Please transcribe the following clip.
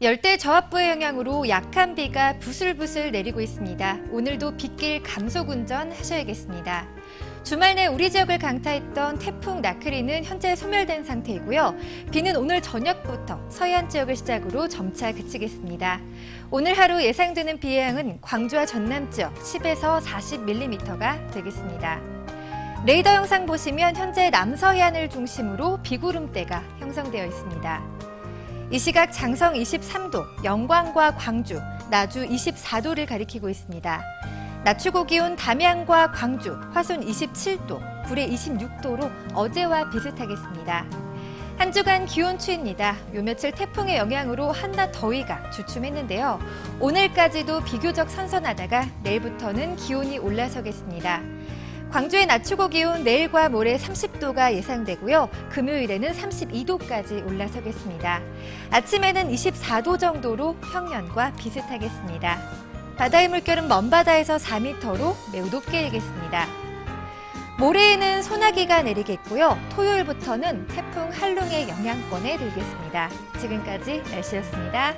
열대 저압부의 영향으로 약한 비가 부슬부슬 내리고 있습니다. 오늘도 빗길 감속 운전 하셔야겠습니다. 주말 내 우리 지역을 강타했던 태풍 나크리는 현재 소멸된 상태이고요. 비는 오늘 저녁부터 서해안 지역을 시작으로 점차 그치겠습니다. 오늘 하루 예상되는 비의 양은 광주와 전남 지역 10에서 40mm가 되겠습니다. 레이더 영상 보시면 현재 남서해안을 중심으로 비구름대가 형성되어 있습니다. 이 시각 장성 23도, 영광과 광주, 나주 24도를 가리키고 있습니다. 낮 최고 기온 담양과 광주, 화순 27도, 구례 26도로 어제와 비슷하겠습니다. 한 주간 기온 추입니다. 요 며칠 태풍의 영향으로 한낮 더위가 주춤했는데요. 오늘까지도 비교적 선선하다가 내일부터는 기온이 올라서겠습니다. 광주의 낮 최고 기온 내일과 모레 30도가 예상되고요. 금요일에는 32도까지 올라서겠습니다. 아침에는 24도 정도로 평년과 비슷하겠습니다. 바다의 물결은 먼바다에서 4m로 매우 높게 일겠습니다. 모레에는 소나기가 내리겠고요. 토요일부터는 태풍 한룽의 영향권에 들겠습니다. 지금까지 날씨였습니다.